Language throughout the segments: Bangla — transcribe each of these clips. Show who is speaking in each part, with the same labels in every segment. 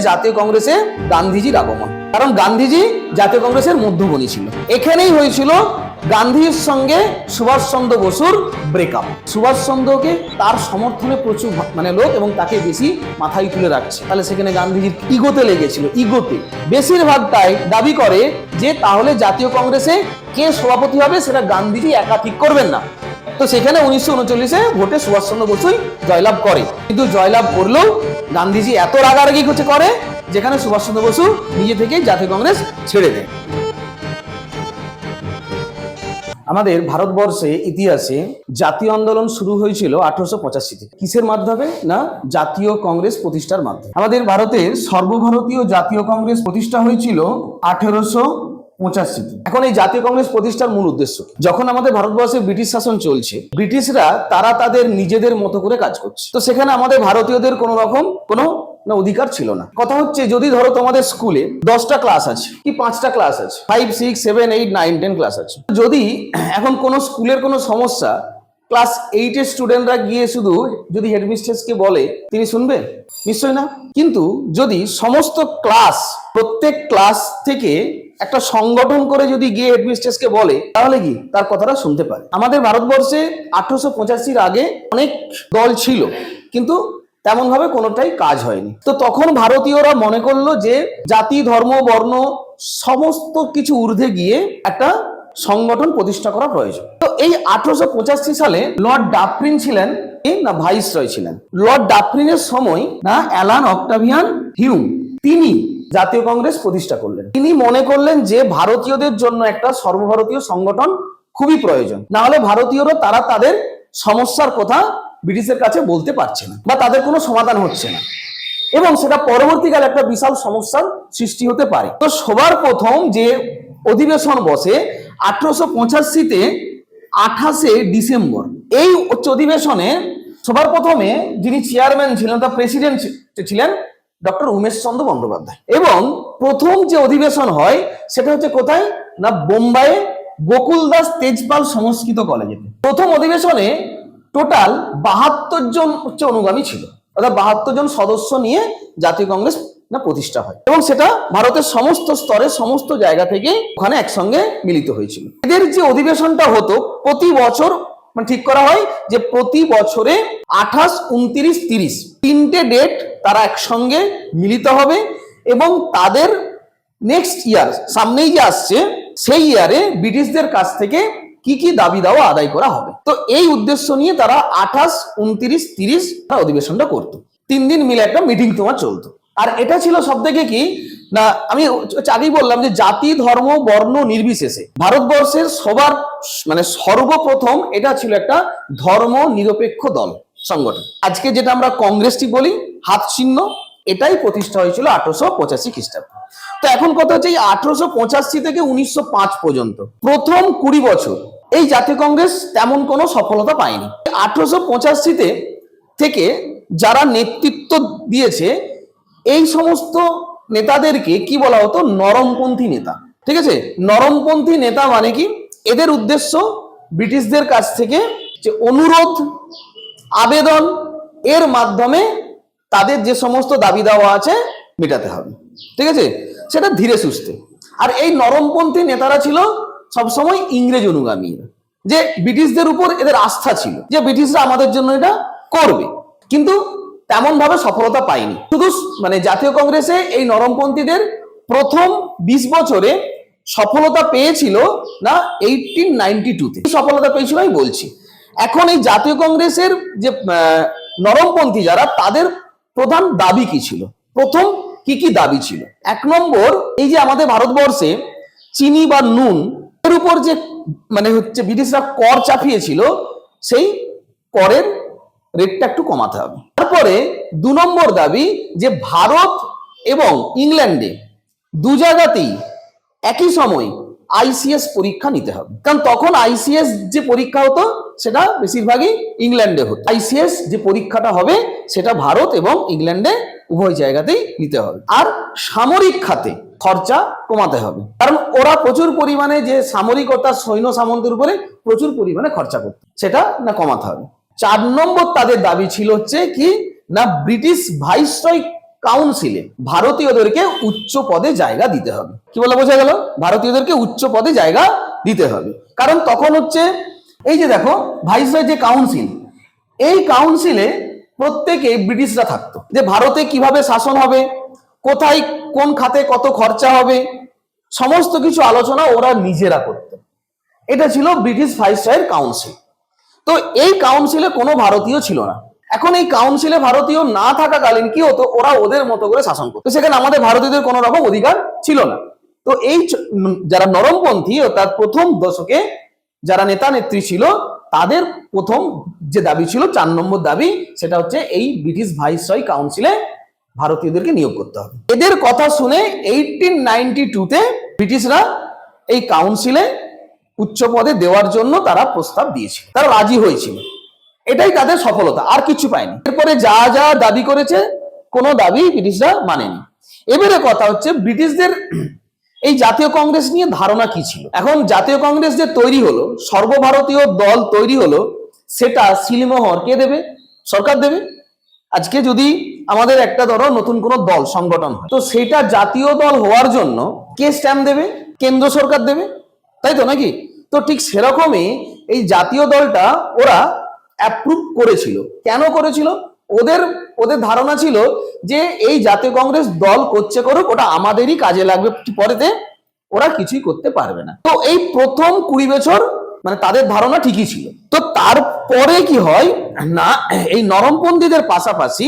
Speaker 1: জাতীয় কংগ্রেসে গান্ধীজির আগমন। কারণ গান্ধীজি জাতীয় কংগ্রেসের মধ্যমণি ছিল। এখানেই হয়েছিল গান্ধীর সঙ্গে সুভাষচন্দ্র বসুর ব্রেকআপ সুভাষচন্দ্রকে তার সমর্থনে প্রচুর মানে লোক এবং তাকে বেশি মাথায় তুলে রাখছে। তাহলে সেখানে গান্ধীজির ইগোতে লেগেছিল, ইগোতে। বেশিরভাগটাই দাবি করে যে তাহলে জাতীয় কংগ্রেসে কে সভাপতি হবে সেটা গান্ধীজি একা ঠিক করবেন না। তো সেখানে উনিশশো উনচল্লিশে ভোটে সুভাষচন্দ্র বসুই জয়লাভ করে। কিন্তু জয়লাভ করলেও গান্ধীজি এত রাগারাগি হচ্ছে করে, যেখানে সুভাষচন্দ্র বসু নিজে থেকেই জাতীয় কংগ্রেস ছেড়ে দেয় আমাদের ভারতবর্ষে ইতিহাসে জাতীয় আন্দোলন শুরু হয়েছিল আঠারোশো পঁচাশিতে। কিসের মাধ্যমে? না, জাতীয় কংগ্রেস প্রতিষ্ঠার মাধ্যমে। আমাদের ভারতের সর্বভারতীয় জাতীয় কংগ্রেস প্রতিষ্ঠা হয়েছিল আঠেরোশো পঁচাশিতে এখন এই জাতীয় কংগ্রেস প্রতিষ্ঠার মূল উদ্দেশ্য যখন আমাদের ভারতবর্ষে ব্রিটিশ শাসন চলছে, ব্রিটিশরা, তারা তাদের নিজেদের মতো করে কাজ করছে। তো সেখানে আমাদের ভারতীয়দের কোনো রকম কোনো অধিকার ছিল না। কথা হচ্ছে, যদি ধরো তোমাদের স্কুলে দশটা ক্লাস আছে, কি পাঁচটা ক্লাস আছে? Five six seven eight nine ten class আছে। যদি এখন কোনো স্কুলের কোনো সমস্যা ক্লাস এইটের স্টুডেন্টরা গিয়ে শুধু যদি হেডমিস্ট্রেসকে বলে, তিনি শুনবেন? নিশ্চয় না। কিন্তু যদি সমস্ত ক্লাস প্রত্যেক ক্লাস থেকে একটা সংগঠন করে যদি গিয়ে হেডমিস্ট্রেসকে বলে, তাহলে কি? তার কথাটা শুনতে পারে। আমাদের ভারতবর্ষে আঠারোশো পঁচাশির আগে অনেক দল ছিল, কিন্তু তেমন ভাবে কোনোটাই কাজ হয়নি। তো তখন ভারতীয়রা মনে করল যে জাতি, ধর্ম, বর্ণ, সমস্ত কিছু ঊর্ধ্বে গিয়ে একটা সংগঠন প্রতিষ্ঠা করা প্রয়োজন। তো এই আঠারোশো পঁচাশি সালে লর্ড ডাফরিন ছিলেন? না ভাইস রয় ছিলেন। লর্ড ডাফরিনের সময় না অ্যালান অক্টাভিয়ান হিউম তিনি জাতীয় কংগ্রেস প্রতিষ্ঠা করলেন। তিনি মনে করলেন যে ভারতীয়দের জন্য একটা সর্বভারতীয় সংগঠন খুবই প্রয়োজন। না হলে ভারতীয়রা তারা তাদের সমস্যার কথা ব্রিটিশের কাছে বলতে পারছে না বা তাদের কোনো সমাধান হচ্ছে না। এবং সেটা পরবর্তীকালে একটা বিশাল সমস্যার সৃষ্টি হতে পারে। তো সবার প্রথম যে অধিবেশন বসে আঠারোশো পঁচাশিতে আঠাশে ডিসেম্বর। এই হচ্ছে অধিবেশনে সবার প্রথমে যিনি চেয়ারম্যান ছিলেন তার প্রেসিডেন্ট ছিলেন ডক্টর উমেশ চন্দ্র বন্দ্যোপাধ্যায়। এবং প্রথম যে অধিবেশন হয়, সেটা হচ্ছে কোথায়? না, বোম্বাইয়ে গোকুল দাস তেজপাল সংস্কৃত কলেজে। প্রথম অধিবেশনে টোটাল বাহাত্তর জন হচ্ছে অনুগামী ছিল। অর্থাৎ বাহাত্তর জন সদস্য নিয়ে জাতীয় কংগ্রেস না প্রতিষ্ঠা হয়। এবং সেটা ভারতের সমস্ত স্তরে, সমস্ত জায়গা থেকে ওখানে একসঙ্গে মিলিত হয়েছিল। এদের যে অধিবেশনটা হতো, প্রতি বছর মানে ঠিক করা হয় যে প্রতি বছরে আঠাশ, উনত্রিশ, তিরিশ তিনটে ডেট তারা একসঙ্গে মিলিত হবে এবং তাদের নেক্সট ইয়ার সামনেই যে আসছে, সেই ইয়ারে ব্রিটিশদের কাছ থেকে কি কি দাবি দাওয়া আদায় করা হবে। তো এই উদ্দেশ্য নিয়ে তারা আঠাশ, উনত্রিশ, তিরিশ অধিবেশনটা করতো। তিন দিন মিলে একটা মিটিং তোমার চলতো। আর এটা ছিল সব থেকে কি? না, আমি আগেই বললাম যে জাতি, ধর্ম, বর্ণ নির্বিশেষে ভারতবর্ষের সবার মানে সর্বপ্রথম এটা ছিল একটা ধর্ম নিরপেক্ষ দল, সংগঠন। আজকে যেটা আমরা কংগ্রেসটি বলি, হাত চিহ্ন, এটাই প্রতিষ্ঠা হয়েছিল আঠারোশো পঁচাশি খ্রিস্টাব্দে। তো এখন কথা হচ্ছে এই আঠারোশো পঁচাশি থেকে উনিশশো পাঁচ পর্যন্ত, প্রথম কুড়ি বছর, এই জাতীয় কংগ্রেস তেমন কোনো সফলতা পায়নি। আঠারোশো পঁচাশিতে থেকে যারা নেতৃত্ব দিয়েছে এই সমস্ত নেতাদেরকে কি বলা হতো? নরমপন্থী নেতা। ঠিক আছে? নরমপন্থী নেতা মানে কি? এদের উদ্দেশ্য ব্রিটিশদের কাছ থেকে যে অনুরোধ, আবেদন, এর মাধ্যমে তাদের যে সমস্ত দাবি দাওয়া আছে মেটাতে হবে। ঠিক আছে? সেটা ধীরে সুস্থে। আর এই নরমপন্থী নেতারা ছিল সবসময় ইংরেজ অনুগামী। যে ব্রিটিশদের উপর এদের আস্থা ছিল যে ব্রিটিশরা আমাদের জন্য এটা করবে। কিন্তু তেমন ভাবে সফলতা পায়নি। শুধু মানে জাতীয় কংগ্রেসে এই নরমপন্থীদের প্রথম বিশ বছরে সফলতা পেয়েছিল না এইটিন নাইনটি টুতে সফলতা পেয়েছিল আমি বলছি। এখন এই জাতীয় কংগ্রেসের যে নরমপন্থী যারা, তাদের প্রধান দাবি কি ছিল? প্রথম কি কি দাবি ছিল? এক নম্বর, এই যে আমাদের ভারতবর্ষে চিনি বা নুন, এর উপর যে মানে হচ্ছে ব্রিটিশরা কর চাপিয়েছিল, সেই করের রেটটা একটু কমাতে হবে। তারপরে দু নম্বর দাবি যে ভারত এবং ইংল্যান্ডে দু জায়গাতেই একই সময় আইসিএস পরীক্ষা নিতে হবে। কারণ তখন আইসিএস যে পরীক্ষা হতো, সেটা বেশিরভাগই ইংল্যান্ডে হতো। আইসিএস যে পরীক্ষাটা হবে, সেটা ভারত এবং ইংল্যান্ডে উভয় জায়গাতেই নিতে হবে। আর সামরিক খাতে খরচা কমাতে হবে। কারণ ওরা প্রচুর পরিমাণে যে সামরিক সৈন্য সামন্তের উপরে প্রচুর পরিমাণে খরচা করত। সেটা না কমাতে হবে। চার নম্বর তাদের দাবি ছিল হচ্ছে কি, না ব্রিটিশ ভাইসরয় কাউন্সিলে ভারতীয়দেরকে উচ্চ পদে জায়গা দিতে হবে। কি বলে বোঝা গেল? ভারতীয়দেরকে উচ্চ পদে জায়গা দিতে হবে। কারণ তখন হচ্ছে, এই যে দেখো, ভাইসরয় যে কাউন্সিল, এই কাউন্সিলে প্রত্যেকে ব্রিটিশরা থাকতো। যে ভারতে কীভাবে শাসন হবে, কোথায় কোন খাতে কত খরচা হবে, সমস্ত কিছু আলোচনা ওরা নিজেরা করত। এটা ছিল ব্রিটিশ ভাইসরয়ের কাউন্সিল। তো এই কাউন্সিলে কোনো ভারতীয় ছিল না। এখন এই কাউন্সিলে ভারতীয় না থাকাকালীন কি হতো? ওরা ওদের মতো করে শাসন করতো। সেখানে আমাদের ভারতীয়দের কোনো রকম অধিকার ছিল না। তো এই যারা নরমপন্থী অর্থাৎ প্রথম দশকে যারা নেতা নেত্রী ছিল, তাদের প্রথম যে দাবি ছিল, চার নম্বর দাবি, সেটা হচ্ছে এই ব্রিটিশ ভাইসরয় কাউন্সিলে ভারতীয়দেরকে নিয়োগ করতে হবে। এদের কথা শুনে এইটিন নাইনটি টুতে ব্রিটিশরা এই কাউন্সিলে উচ্চ পদে দেওয়ার জন্য তারা প্রস্তাব দিয়েছিল। তারা রাজি হয়েছিল। এটাই তাদের সফলতা, আর কিছু পায়নি। এরপরে যা যা দাবি করেছে, কোনো দাবি ব্রিটিশরা মানেনি। এবারে কথা হচ্ছে, ব্রিটিশদের এই জাতীয় কংগ্রেস নিয়ে ধারণা কি ছিল? এখন জাতীয় কংগ্রেস যে তৈরি হলো, সর্বভারতীয় দল তৈরি হলো, সেটা সিলমোহর কে দেবে? সরকার দেবে? আজকে যদি আমাদের একটা ধরো নতুন কোনো দল, সংগঠন হয়, তো সেটা জাতীয় দল হওয়ার জন্য কে স্ট্যাম্প দেবে? কেন্দ্র সরকার দেবে? তাই তো নাকি? তো ঠিক সেরকমই এই জাতীয় দলটা ওরা অ্যাপ্রুভ করেছিল। কেন করেছিল? ওদের ওদের ধারণা ছিল যে এই জাতীয় কংগ্রেস দল করছে করুক, ওটা আমাদেরই কাজে লাগবে পরেতে ওরা কিছুই করতে পারবে না। তো এই প্রথম কুড়ি বছর মানে তাদের ধারণা ঠিকই ছিল। তো তারপরে কি হয়? না, এই নরমপন্থীদের পাশাপাশি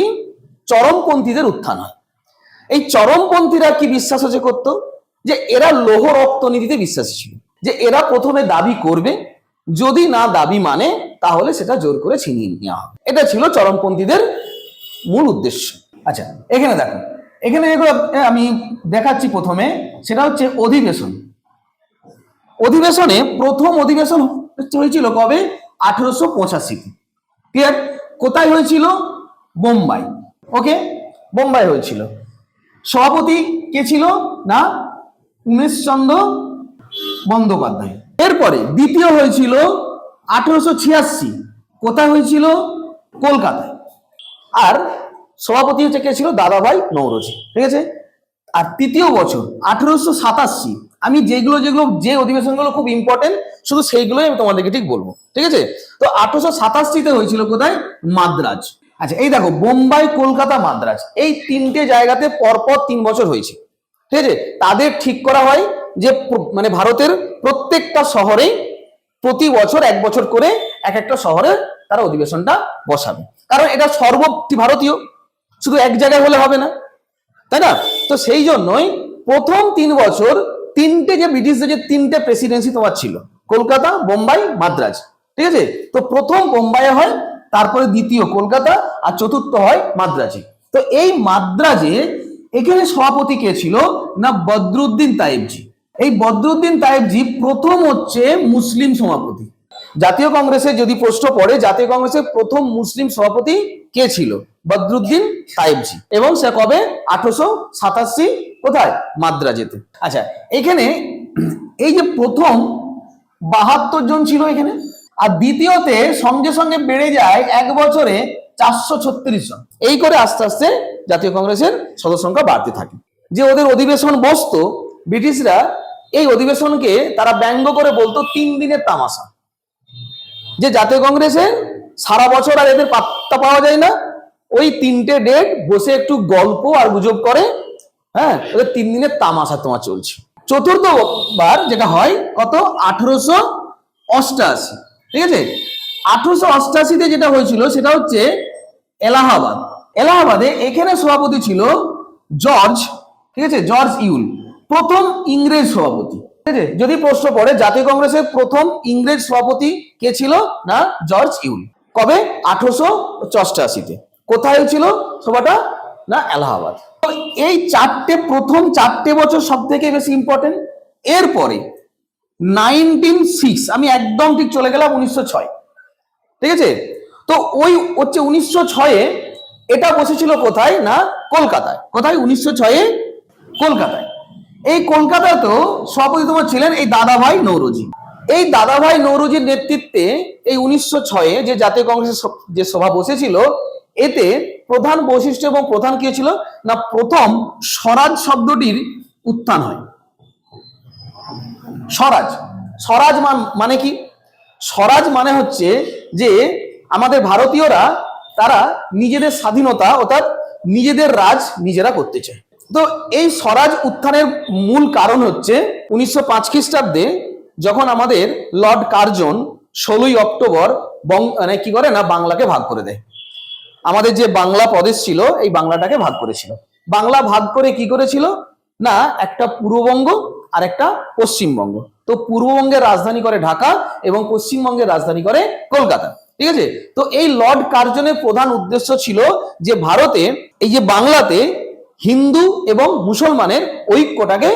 Speaker 1: চরমপন্থীদের উত্থান হয়। এই চরমপন্থীরা কি বিশ্বাস হচ্ছে করতো? যে এরা লোহ রক্ত নীতিতে বিশ্বাসী ছিল। যে এরা প্রথমে দাবি করবে, যদি না দাবি মানে তাহলে সেটা জোর করে ছিনিয়ে নেওয়া হবে। এটা ছিল চরমপন্থীদের মূল উদ্দেশ্য। আচ্ছা এখানে দেখো, এখানে যেগুলো আমি দেখাচ্ছি প্রথমে, সেটা হচ্ছে অধিবেশন। অধিবেশনে প্রথম অধিবেশন হয়েছিল কবে? আঠারোশো পঁচাশিতে। ক্লিয়ার? কোথায় হয়েছিল? বোম্বাই। ওকে? বোম্বাই হয়েছিল। সভাপতি কে ছিল? না? উমেশচন্দ্র বন্দ্যোপাধ্যায় এরপরে দ্বিতীয় হয়েছিল আঠারোশো ছিয়াশি, কোথায় হয়েছিল? কলকাতায়। আর সভাপতি হচ্ছে কে ছিল? দাদাভাই নৌরজি, ঠিক আছে? আর তৃতীয় বছর, আঠারোশো সাতাশি, আমি যেগুলো যেগুলো, যে অধিবেশনগুলো খুব ইম্পর্টেন্ট শুধু সেইগুলোই আমি তোমাদেরকে ঠিক বলব, ঠিক আছে? তো আঠারোশো সাতাশিতে হয়েছিল কোথায়? মাদ্রাজ। আচ্ছা এই দেখো, বোম্বাই, কলকাতা, মাদ্রাজ, এই তিনটে জায়গাতে পরপর তিন বছর হয়েছে, ঠিক আছে? তাদের ঠিক করা হয় যে মানে ভারতের প্রত্যেকটা শহরেই প্রতি বছর এক বছর করে এক একটা শহরে তারা অধিবেশনটা বসাবে। কারণ এটা সর্ব ভারতীয়, শুধু এক জায়গায় হলে হবে না, তাই না? তো সেই জন্যই প্রথম তিন বছর তিনটে যে ব্রিটিশদের যে তিনটে প্রেসিডেন্সি তোমার ছিল, কলকাতা, বোম্বাই, মাদ্রাজ, ঠিক আছে? তো প্রথম বোম্বাইয়ে হয়, তারপরে দ্বিতীয় কলকাতা আর চতুর্থ হয় মাদ্রাজে। তো এই মাদ্রাজে এখানে সভাপতি কে ছিল? না বদরুদ্দিন তাইবজি। এই বদরুদ্দিন তাইবজি প্রথম হচ্ছে মুসলিম সভাপতি জাতীয় কংগ্রেসে যদি প্রশ্ন পড়ে, জাতীয় কংগ্রেসের প্রথম মুসলিম সভাপতি কে ছিল? বদরুদ্দিন সাহেবজি এবং সে কবে? আঠারোশো সাতাশি কোথায়? মাদ্রাজেতে। আচ্ছা এখানে এই যে প্রথম বাহাত্তর জন ছিল এখানে, আর দ্বিতীয়তে সঙ্গে সঙ্গে বেড়ে যায় এক বছরে চারশো ছত্রিশ জন। এই করে আস্তে আস্তে জাতীয় কংগ্রেসের সদস্য সংখ্যা বাড়তে থাকে। যে ওদের অধিবেশন বসতো, ব্রিটিশরা এই অধিবেশনকে তারা ব্যঙ্গ করে বলতো তিন দিনের তামাশা। যে জাতীয় কংগ্রেসে সারা বছর আর এদের পাত্তা পাওয়া যায় না, ওই তিনটে ডেট বসে একটু গল্প আর গুজব করে হ্যাঁ ওদের তিন দিনের তামাশা তোমার চলছে। চতুর্থবার যেটা হয়, কত? আঠারোশো অষ্টাশি। ঠিক আছে? আঠারোশো অষ্টাশিতে যেটা হয়েছিল, সেটা হচ্ছে এলাহাবাদ। এলাহাবাদে এখানে সভাপতি ছিল জর্জ, ঠিক আছে? George Yule. প্রথম ইংরেজ সভাপতি। ঠিক আছে? যদি প্রশ্ন পড়ে, জাতীয় কংগ্রেসের প্রথম ইংরেজ সভাপতি কে ছিল? না, জর্জ ইউল। কবে? আঠারোশো অষ্টআশিতে কোথায় ছিল সভাটা? না, এলাহাবাদ। এই চারটে, প্রথম চারটে বছর সব থেকে বেশি ইম্পর্টেন্ট এরপরে নাইনটিন সিক্স আমি একদম ঠিক চলে গেলাম উনিশশো ছয়। ঠিক আছে? তো ওই হচ্ছে উনিশশো ছয়ে এটা বসেছিল কোথায়? না, কলকাতায়। কোথায়? উনিশশো ছয়ে কলকাতায়। এই কলকাতাতেও সভাপতি তোমার ছিলেন এই দাদাভাই নৌরজি। এই দাদাভাই নৌরজির নেতৃত্বে এই উনিশশো ছয়ে যে জাতীয় কংগ্রেসের যে সভা বসেছিল, এতে প্রধান বৈশিষ্ট্য এবং প্রধান কি ছিল? না, প্রথম স্বরাজ শব্দটির উত্থান হয়। স্বরাজ। স্বরাজ মানে কি? স্বরাজ মানে হচ্ছে যে আমাদের ভারতীয়রা তারা নিজেদের স্বাধীনতা অর্থাৎ নিজেদের রাজ নিজেরা করতে চায়। তো এই স্বরাজ উত্থানের মূল কারণ হচ্ছে উনিশশো পাঁচ খ্রিস্টাব্দে যখন আমাদের লর্ড কার্জন ষোলোই অক্টোবর বং মানে কি করে না, বাংলাকে ভাগ করে দেয়। আমাদের যে বাংলা প্রদেশ ছিল, এই বাংলাটাকে ভাগ করেছিল। বাংলা ভাগ করে কি করেছিল? না, একটা পূর্ববঙ্গ আর একটা পশ্চিমবঙ্গ। তো পূর্ববঙ্গের রাজধানী করে ঢাকা এবং পশ্চিমবঙ্গের রাজধানী করে কলকাতা। ঠিক আছে? তো এই লর্ড কার্জনের প্রধান উদ্দেশ্য ছিল যে ভারতে, এই যে বাংলাতে হিন্দু এবং মুসলমানের ঐক্যটাকে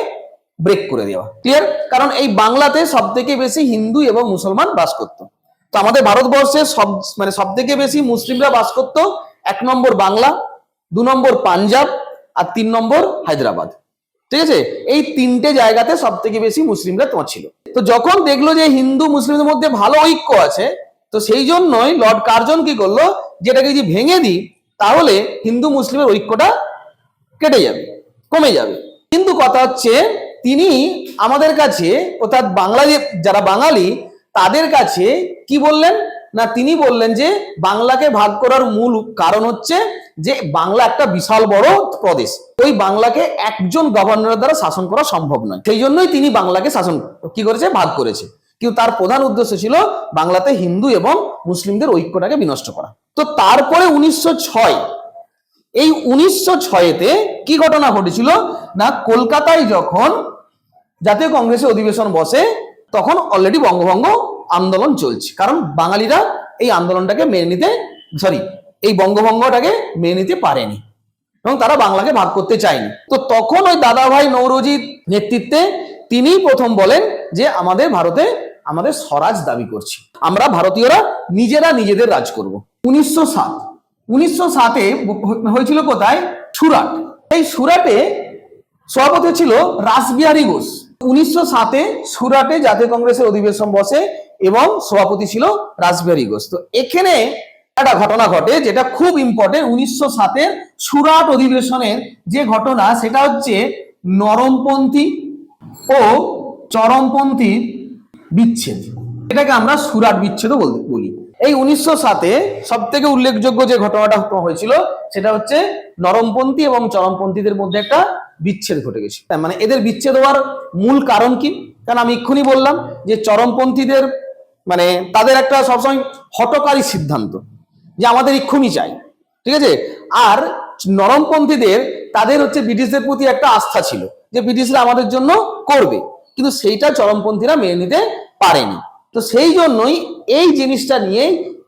Speaker 1: ব্রেক করে দেওয়া। ক্লিয়ার কারণ এই বাংলাতে সব থেকে বেশি হিন্দু এবং মুসলমান বাস করত। তো আমাদের ভারতবর্ষে সব মানে সব থেকে বেশি মুসলিমরা বাস করত এক নম্বর বাংলা, দু নম্বর পাঞ্জাব আর তিন নম্বর হায়দ্রাবাদ। ঠিক আছে? এই তিনটে জায়গাতে সব থেকে বেশি মুসলিমরা তোমার ছিল। তো যখন দেখল যে হিন্দু মুসলিমদের মধ্যে ভালো ঐক্য আছে, তো সেই জন্যই লর্ড কার্জন কি করল? যেটাকে যদি ভেঙে দিই, তাহলে হিন্দু মুসলিমের ঐক্যটা কেটে যাবে, কমে যাবে। কিন্তু কথা হচ্ছে, তিনি আমাদের কাছে অর্থাৎ বাংলাদেশ যারা বাঙালি, তাদের কাছে কি বললেন? না, তিনি বললেন যে, বাংলাকে ভাগ করার মূল কারণ হচ্ছে যে, বাংলা একটা বিশাল বড় প্রদেশ। ওই বাংলাকে একজন গভর্নরের দ্বারা শাসন করা সম্ভব নয়। সেই জন্যই তিনি বাংলাকে শাসন, কি করেছে? ভাগ করেছে। কিন্তু তার প্রধান উদ্দেশ্য ছিল বাংলাতে হিন্দু এবং মুসলিমদের ঐক্যটাকে বিনষ্ট করা। তো তারপরে উনিশশো ছয় এই উনিশশো ছয়েতে কি ঘটনা ঘটেছিল? না, কলকাতায় যখন জাতীয় কংগ্রেসের অধিবেশন বসে, তখন অলরেডি বঙ্গভঙ্গ আন্দোলন চলছে। কারণ বাঙালিরা এই আন্দোলনটাকে মেনে নিতে সরি এই বঙ্গভঙ্গটাকে মেনে নিতে পারেনি এবং তারা বাংলাকে ভাগ করতে চায়নি। তো তখন ওই দাদাভাই নৌরজির নেতৃত্বে তিনি প্রথম বলেন যে, আমাদের ভারতে আমাদের স্বরাজ দাবি করছি। আমরা ভারতীয়রা নিজেরা নিজেদের রাজ করব। উনিশশো সাত উনিশশো সাতে হয়েছিল কোথায়? সুরাট। এই সুরাটে সভাপতি ছিল রাসবিহারী ঘোষ। উনিশশো সাতে সুরাটে জাতীয় কংগ্রেসের অধিবেশন বসে এবং সভাপতি ছিল রাসবিহারী ঘোষ। তো এখানে একটা ঘটনা ঘটে যেটা খুব ইম্পর্টেন্ট উনিশশো সাতের সুরাট অধিবেশনের যে ঘটনা, সেটা হচ্ছে নরমপন্থী ও চরমপন্থীর বিচ্ছেদ। এটাকে আমরা সুরাট বিচ্ছেদও বলি। এই উনিশশো সাতে সব থেকে উল্লেখযোগ্য যে ঘটনাটা হয়েছিল, সেটা হচ্ছে নরমপন্থী এবং চরমপন্থীদের মধ্যে একটা বিচ্ছেদ ঘটে গেছে। মানে এদের বিচ্ছেদ হওয়ার মূল কারণ কি? কারণ আমি এক্ষুনি বললাম যে চরমপন্থীদের মানে তাদের একটা সবসময় হটকারী সিদ্ধান্ত, যে আমাদের এক্ষুনি চাই। ঠিক আছে? আর নরমপন্থীদের, তাদের হচ্ছে ব্রিটিশদের প্রতি একটা আস্থা ছিল, যে ব্রিটিশরা আমাদের জন্য করবে। কিন্তু সেইটা চরমপন্থীরা মেনে নিতে পারেনি। তো সেই জন্যই এই জিনিসটা নিয়ে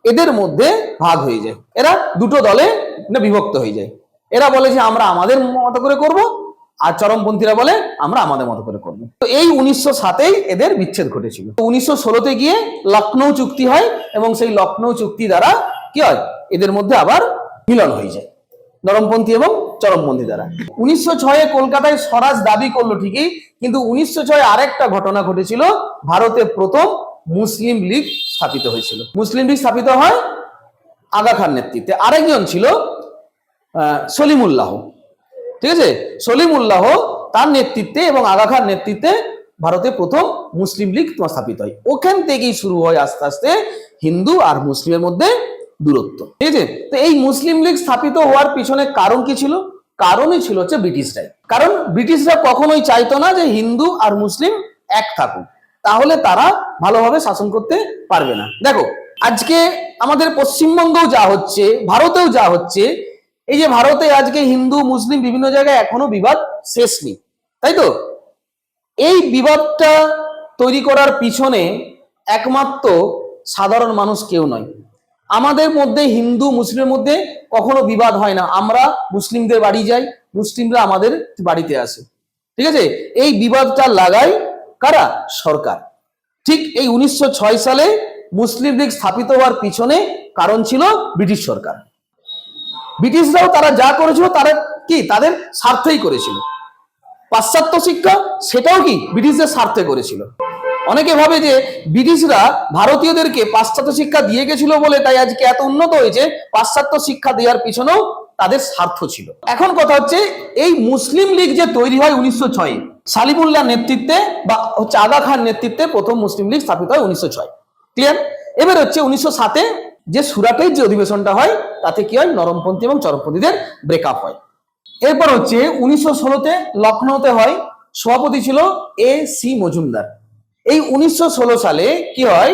Speaker 1: এদের মধ্যে ভাগ হয়ে যায়। এরা দুটো দলে বিভক্ত হয়ে যায়। এরা বলে যে আমরা আমাদের মতো করে করব আর চরমপন্থীরা বলে আমরা আমাদের মতো করে করব। তো এই উনিশশো সাতেই এদের বিচ্ছেদ ঘটেছিল। উনিশশো ষোলোতে গিয়ে লখনৌ চুক্তি হয় এবং সেই লখনৌ চুক্তি দ্বারা কি হয়? এদের মধ্যে আবার মিলন হয়ে যায়। নরমপন্থী এবং চরমপন্থী দ্বারা। উনিশশো ছয়ে কলকাতায় স্বরাজ দাবি করল ঠিকই, কিন্তু উনিশশো ছয়ে আরেকটা ঘটনা ঘটেছিল, ভারতে প্রথম মুসলিম লীগ স্থাপিত হয়েছিল। মুসলিম লীগ স্থাপিত হয় আগা খান নেতৃত্বে। আরেকজন ছিল সলিমুল্লাহ। ঠিক আছে? সলিমুল্লাহ তার নেতৃত্বে এবং আগা খান নেতৃত্বে ভারতে প্রথম মুসলিম লীগ তোমার স্থাপিত হয়। ওখান থেকেই শুরু হয় আস্তে আস্তে হিন্দু আর মুসলিমের মধ্যে দূরত্ব। ঠিক আছে? তো এই মুসলিম লীগ স্থাপিত হওয়ার পিছনে কারণ কি ছিল? কারণই ছিল হচ্ছে ব্রিটিশরাই। কারণ ব্রিটিশরা কখনোই চাইতো না যে হিন্দু আর মুসলিম এক থাকুক। তাহলে তারা ভালোভাবে শাসন করতে পারবে না। দেখো, আজকে আমাদের পশ্চিমবঙ্গেও যা হচ্ছে, ভারতেও যা হচ্ছে, এই যে ভারতে আজকে হিন্দু, মুসলিম বিভিন্ন জায়গায় এখনও বিবাদ শেষ নেই, তাই তো? এই বিবাদটা তৈরি করার পিছনে একমাত্র সাধারণ মানুষ কেউ নয়। আমাদের মধ্যে হিন্দু, মুসলিমের মধ্যে কখনো বিবাদ হয় না। আমরা মুসলিমদের বাড়ি যাই, মুসলিমরা আমাদের বাড়িতে আসে। ঠিক আছে? এই বিবাদটা লাগায় কারা? সরকার। ঠিক এই উনিশশো ছয় সালে মুসলিম লীগ স্থাপিত হওয়ার পিছনে কারণ ছিল ব্রিটিশ সরকার। ব্রিটিশরাও তারা যা করেছিল তারা কি? তাদের স্বার্থেই করেছিল। পাশ্চাত্য শিক্ষা সেটাও কি? ব্রিটিশদের স্বার্থে করেছিল। অনেকে ভাবে যে ব্রিটিশরা ভারতীয়দেরকে পাশ্চাত্য শিক্ষা দিয়ে গেছিল বলে তাই আজকে এত উন্নত হয়েছে, পাশ্চাত্য শিক্ষা দেওয়ার পিছনেও তাদের স্বার্থ ছিল। এখন কথা হচ্ছে, এই মুসলিম লীগ যে তৈরি হয় উনিশশো ছয়ে সালিমুল্লাহ নেতৃত্বে বা হচ্ছে আগা খান নেতৃত্বে প্রথম মুসলিম লীগ স্থাপিত হয় উনিশশো ছয়। ক্লিয়ার এবার হচ্ছে উনিশশো সাতে যে সুরাটের যে অধিবেশনটা হয়, তাতে কি হয়? নরমপন্থী এবং চরমপন্থীদের ব্রেকআপ হয়। এরপর হচ্ছে উনিশশো ষোলোতে লখনৌতে হয়, সভাপতি ছিল এ সি মজুমদার। এই উনিশশো ষোলো সালে কি হয়?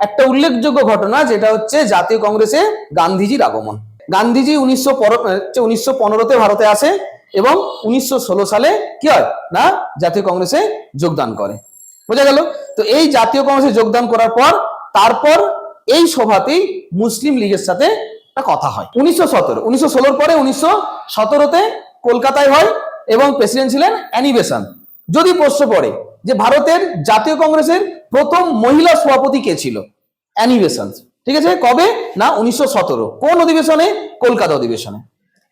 Speaker 1: একটা উল্লেখযোগ্য ঘটনা, যেটা হচ্ছে জাতীয় কংগ্রেসে গান্ধীজির আগমন। গান্ধীজি উনিশশো উনিশশো পনেরোতে ভারতে আসে এবং উনিশশো ষোলো সালে কি হয়? না, জাতীয় কংগ্রেসে যোগদান করে। বোঝা গেল? তো এই জাতীয় কংগ্রেসে যোগদান করার পর, তারপর এই সভাতেই মুসলিম লীগের সাথে কথা হয়। উনিশশো সতেরো, উনিশশো ষোলোর পরে উনিশশো সতেরোতে কলকাতায় হয় এবং প্রেসিডেন্ট ছিলেন অ্যানিবেশন যদি প্রশ্ন পড়ে যে ভারতের জাতীয় কংগ্রেসের প্রথম মহিলা সভাপতি কে ছিল? অ্যানিবেশন ঠিক আছে? কবে? না, উনিশশো সতেরো। কোন অধিবেশনে? কলকাতা অধিবেশনে।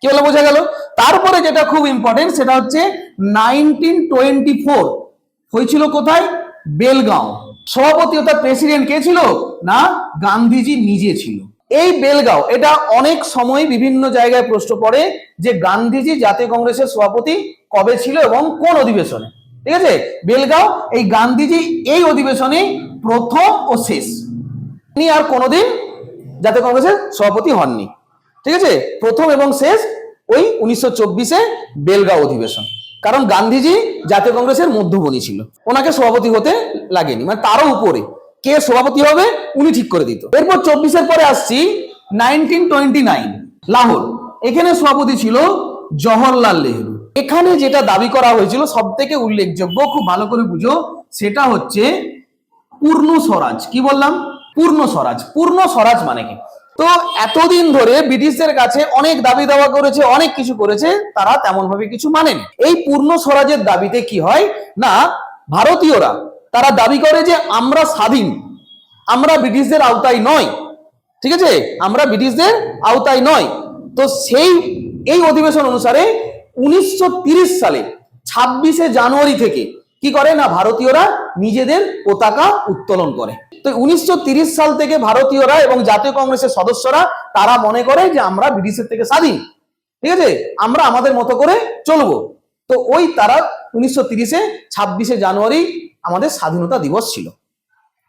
Speaker 1: কি বলে বোঝা গেল? তারপরে যেটা খুব ইম্পর্টেন্ট সেটা হচ্ছে নাইনটিন টোয়েন্টি ফোর হয়েছিল কোথায়? বেলগাঁও। সভাপতি অর্থাৎ প্রেসিডেন্ট কে ছিল? না, গান্ধীজি নিজে ছিল। এই বেলগাঁও, এটা অনেক সময় বিভিন্ন জায়গায় প্রশ্ন পড়ে যে গান্ধীজি জাতীয় কংগ্রেসের সভাপতি কবে ছিল এবং কোন অধিবেশনে। ঠিক আছে? বেলগাঁও, এই গান্ধীজি এই অধিবেশনে প্রথম ও শেষ। তিনি আর কোনোদিন জাতীয় কংগ্রেসের সভাপতি হননি। ঠিক আছে? প্রথম এবং শেষ ওই উনিশশো চব্বিশে বেলগাঁও অধিবেশন। কারণ গান্ধীজি জাতীয় কংগ্রেসের মধ্যবনী ছিল। ওনাকে সভাপতি হতে লাগেনি। মানে তারও উপরে। কে সভাপতি হবে, উনি ঠিক করে দিত। এরপর চব্বিশের পরে আসছি নাইনটিন টোয়েন্টি নাইন, লাহোর। এখানে সভাপতি ছিল জওহরলাল নেহরু। এখানে যেটা দাবি করা হয়েছিল সব থেকে উল্লেখযোগ্য, খুব ভালো করে বুঝো, সেটা হচ্ছে পূর্ণ স্বরাজ। কি বললাম? পূর্ণ স্বরাজ পূর্ণ স্বরাজ মানে কি? তো এতদিন ধরে ব্রিটিশদের কাছে অনেক দাবি দাওয়া করেছে, অনেক কিছু করেছে, তারা তেমন ভাবে কিছু মানেনি। এই পূর্ণ স্বরাজের দাবিতে কি হয়? না, ভারতীয়রা, তারা দাবি করে যে আমরা স্বাধীন, আমরা ব্রিটিশদের আওতায় নয়, ঠিক আছে? আমরা ব্রিটিশদের আওতায় নয়। তো সেই, এই অধিবেশন অনুসারে উনিশশো সালে, ছাব্বিশে জানুয়ারি থেকে কি করে? না, ভারতীয়রা নিজেদের পতাকা উত্তোলন করে। তো উনিশশো সাল থেকে ভারতীয়রা এবং জাতীয় কংগ্রেসের সদস্যরা, তারা মনে করে যে আমরা ব্রিটিশের থেকে স্বাধীন। ঠিক আছে? আমরা আমাদের মতো করে চলবো। তো ওই তারা উনিশশো তিরিশে ছাব্বিশে জানুয়ারি আমাদের স্বাধীনতা দিবস ছিল।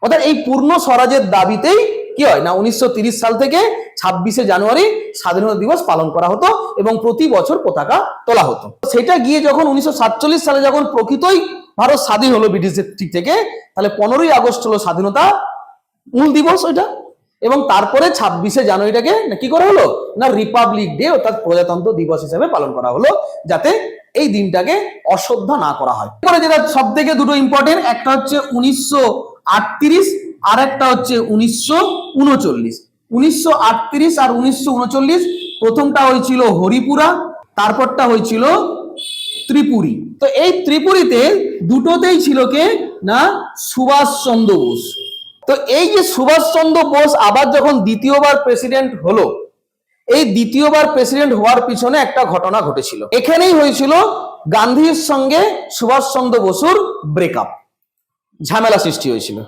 Speaker 1: অর্থাৎ এই পূর্ণ স্বরাজের দাবিতেই কি হয় না, উনিশশো সাল থেকে ছাব্বিশে জানুয়ারি স্বাধীনতা দিবস পালন করা হতো এবং প্রতি বছর পতাকা তোলা হতো। সেটা গিয়ে যখন উনিশশো সাতচল্লিশ সালে যখন প্রকৃতই ভারত স্বাধীন হলো ব্রিটিশদের ঠিক থেকে। তাহলে পনেরোই আগস্ট হলো স্বাধীনতা মূল দিবস ওইটা। এবং তারপরে ছাব্বিশে জানুয়ারিটাকে না কি করা হলো? না রিপাবলিক ডে অর্থাৎ প্রজাতন্ত্র দিবস হিসেবে পালন করা হলো, যাতে এই দিনটাকে অশ্রদ্ধা না করা হয়। এরপরে যেটা সব থেকে দুটো ইম্পর্টেন্ট একটা হচ্ছে উনিশশো আটত্রিশ আর একটা হচ্ছে উনিশশো উনচল্লিশ। উনিশশো আর উনিশশো উনচল্লিশ প্রথমটা হয়েছিল হরিপুরা, তারপরটা হয়েছিল ত্রিপুরী। তো এই ত্রিপুরীতে দুটোতেই ছিল কে? না, সুভাষচন্দ্র বোস। তো এই যে সুভাষচন্দ্র বোস আবার যখন দ্বিতীয়বার প্রেসিডেন্ট হলো, এই দ্বিতীয়বার প্রেসিডেন্ট হওয়ার পিছনে একটা ঘটনা ঘটেছিল। এখানেই হয়েছিল গান্ধীর সঙ্গে সুভাষচন্দ্র বসুর ব্রেকআপ ঝামেলা সৃষ্টি হয়েছিল।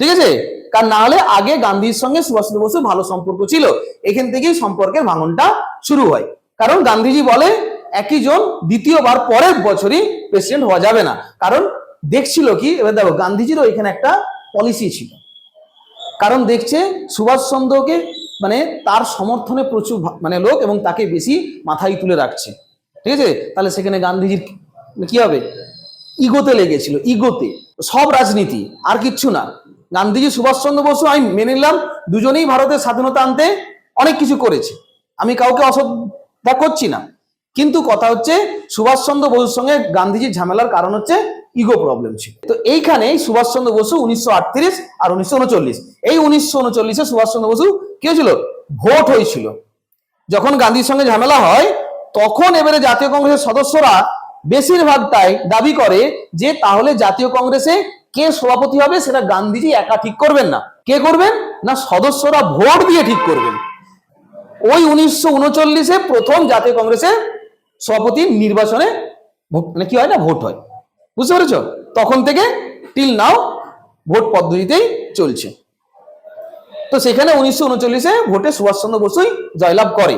Speaker 1: ঠিক আছে? কারণ না হলে আগে গান্ধীর সঙ্গে সুভাষচন্দ্র বসুর ভালো সম্পর্ক ছিল। এখান থেকেই সম্পর্কের ভাঙনটা শুরু হয়। কারণ গান্ধীজি বলে একই জন দ্বিতীয়বার পরের বছরই প্রেসিডেন্ট হওয়া যাবে না। কারণ দেখছিল কি, এবার দেখো, গান্ধীজিরও এখানে একটা পলিসি ছিল। কারণ দেখছে সুভাষচন্দ্রকে মানে তার সমর্থনে প্রচুর মানে লোক এবং তাকে বেশি মাথায় তুলে রাখছে। ঠিক আছে? তাহলে সেখানে গান্ধীজির কি হবে? ইগোতে লেগেছিল, ইগোতে। সব রাজনীতি, আর কিচ্ছু না। গান্ধীজি সুভাষচন্দ্র বসু, আমি মেনে নিলাম, দুজনেই ভারতের স্বাধীনতা আনতে অনেক কিছু করেছে। আমি কাউকে অশ্রদ্ধা করছি না। কিন্তু কথা হচ্ছে সুভাষচন্দ্র বসুর সঙ্গে গান্ধীজির ঝামেলার কারণ হচ্ছে ইগো প্রবলেম ছিল। তো এইখানে সুভাষচন্দ্র বসু উনিশশো আটত্রিশ আর উনিশশো উনচল্লিশ। এই উনিশশো উনচল্লিশে সুভাষচন্দ্র বসু কি হয়েছিল ভোট হয়েছিল। যখন গান্ধীর সঙ্গে ঝামেলা হয়, তখন এবারে জাতীয় কংগ্রেসের সদস্যরা বেশিরভাগটাই দাবি করে যে তাহলে জাতীয় কংগ্রেসে কে সভাপতি হবে সেটা গান্ধীজি একা ঠিক করবেন না। কে করবেন? না, সদস্যরা ভোট দিয়ে ঠিক করবেন। ওই উনিশশো উনচল্লিশে প্রথম জাতীয় কংগ্রেসের সভাপতি নির্বাচনে মানে কি হয় না, ভোট হয়। বুঝতে পেরেছ? তখন থেকে টিল নাও ভোট পদ্ধতিতেই চলছে। তো সেখানে উনিশশো উনচল্লিশে ভোটে সুভাষচন্দ্র বসুই জয়লাভ করে।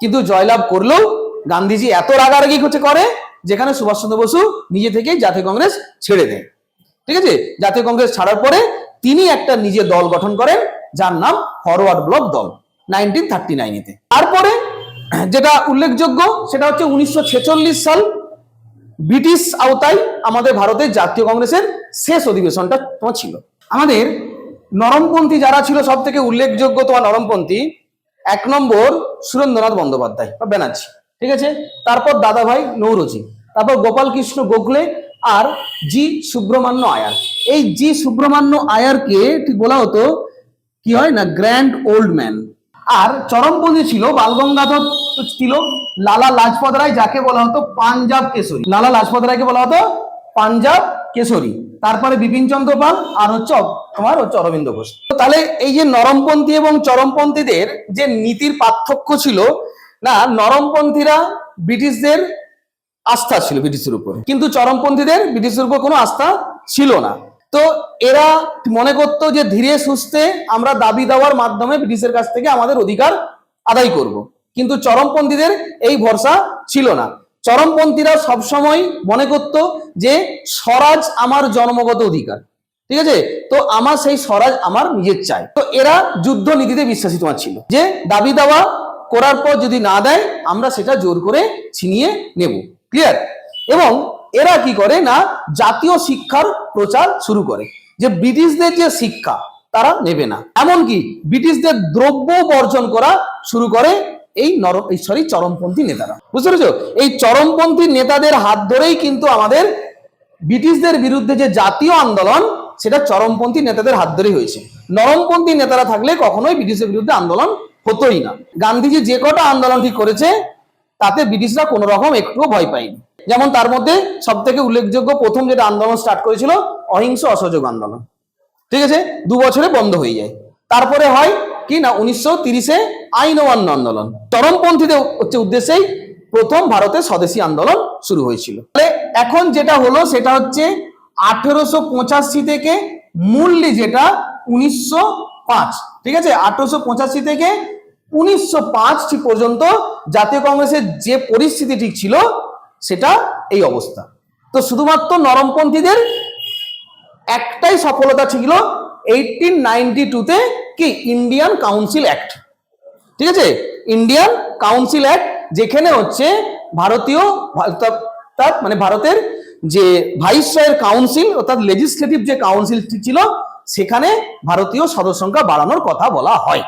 Speaker 1: কিন্তু জয়লাভ করলেও গান্ধীজি এত রাগারাগি হচ্ছে করে, যেখানে সুভাষচন্দ্র বসু নিজে থেকেই জাতীয় কংগ্রেস ছেড়ে দেয় ঠিক আছে? জাতীয় কংগ্রেস ছাড়ার পরে তিনি একটা নিজে দল গঠন করেন, যার নাম ফরওয়ার্ড ব্লক দল নাইনটিন থার্টি নাইনেতে তারপরে যেটা উল্লেখযোগ্য, সেটা হচ্ছে উনিশশো ছেচল্লিশ সাল ব্রিটিশ আওতায় আমাদের ভারতের জাতীয় কংগ্রেসের শেষ অধিবেশনটা তোমার ছিল। আমাদের নরমপন্থী যারা ছিল সব থেকে উল্লেখযোগ্য তোমার নরমপন্থী, এক নম্বর সুরেন্দ্রনাথ বন্দ্যোপাধ্যায় বা ব্যানার্জি ঠিক আছে? তারপর দাদাভাই নৌরজি, তারপর গোপাল কৃষ্ণ গোখলে আর জি সুব্রহ্মণ্য আয়ার। এই জি সুব্রহ্মণ্য আয়ারকে ঠিক বলা হতো, কি হয় না, গ্র্যান্ড ওল্ড ম্যান। আর চরমপন্থী ছিল, বালগঙ্গাধর তিলক, লালা লাজপত রায়, যাকে বলা হতো পাঞ্জাব কেশরী। লালা লাজপত রায়কে বলা হতো পাঞ্জাব কেশরী। তারপরে বিপিন চন্দ্র পাল আর হচ্ছে তোমার হচ্ছে অরবিন্দ ঘোষ। তাহলে এই যে নরমপন্থী এবং চরমপন্থীদের যে নীতির পার্থক্য ছিল, না, নরমপন্থীরা ব্রিটিশদের আস্থা ছিল, ব্রিটিশের উপর। কিন্তু চরমপন্থীদের ব্রিটিশের উপর কোনো আস্থা ছিল না। তো এরা মনে করতো যে ধীরে সুস্থে আমরা দাবি দেওয়ার মাধ্যমে ব্রিটিশের কাছ থেকে আমাদের অধিকার আদায় করব। কিন্তু চরমপন্থীদের এই ভরসা ছিল না। চরমপন্থীরা সবসময় মনে করতো যে স্বরাজ আমার জন্মগত অধিকার। ঠিক আছে? তো আমার সেই স্বরাজ আমার নিজের চাই। তো এরা যুদ্ধ নীতিতে বিশ্বাসী তোমার ছিল যে দাবি দেওয়া করার পর যদি না দেয়, আমরা সেটা জোর করে ছিনিয়ে নেব। ক্লিয়ার এবং এরা কি করে না জাতীয় শিক্ষার প্রচার শুরু করে? যে ব্রিটিশদের যে শিক্ষা, তারা নেবে না। এমনকি ব্রিটিশদের দ্রব্য বর্জন করা শুরু করে এই নর, এই সরি চরমপন্থী নেতারা। বুঝতে পেরেছ? এই চরমপন্থী নেতাদের হাত ধরেই কিন্তু আমাদের ব্রিটিশদের বিরুদ্ধে যে জাতীয় আন্দোলন, সেটা চরমপন্থী নেতাদের হাত ধরেই হয়েছে। নরমপন্থী নেতারা থাকলে কখনোই ব্রিটিশের বিরুদ্ধে আন্দোলন হতোই না। গান্ধীজি যে কটা আন্দোলন ঠিক করেছে তাতে ব্রিটিশরা কোনো রকম একটুও ভয় পায়নি। যেমন তার মধ্যে সব থেকে উল্লেখযোগ্য প্রথম যেটা আন্দোলন স্টার্ট করেছিল, অহিংস অসহযোগ আন্দোলন। ঠিক আছে? দু বছরে বন্ধ হয়ে যায়। তারপরে হয় কি না, উনিশশো তিরিশে আইন অমান্য আন্দোলন। চরমপন্থীদের হচ্ছে উদ্দেশ্যেই প্রথম ভারতে স্বদেশী আন্দোলন শুরু হয়েছিল। তাহলে এখন যেটা হলো, সেটা হচ্ছে আঠেরোশো পঁচাশি থেকে মূল্যে যেটা উনিশশো পাঁচ। ঠিক আছে? আঠেরোশো পঁচাশি থেকে উনিশশো পাঁচ পর্যন্ত জাতীয় কংগ্রেসের যে পরিস্থিতি ঠিক ছিল, সেটা এই অবস্থা। তো শুধুমাত্র নরমপন্থীদের একটাই সফলতা ছিল এইটিন নাইনটি টুতে কি? ইন্ডিয়ান কাউন্সিল অ্যাক্ট ঠিক আছে? ইন্ডিয়ান কাউন্সিল অ্যাক্ট যেখানে হচ্ছে ভারতীয় অর্থাৎ মানে ভারতের যে ভাইসরয়ের কাউন্সিল অর্থাৎ লেজিসলেটিভ যে কাউন্সিল ছিল, সেখানে ভারতীয় সদস্য সংখ্যা বাড়ানোর কথা বলা হয়।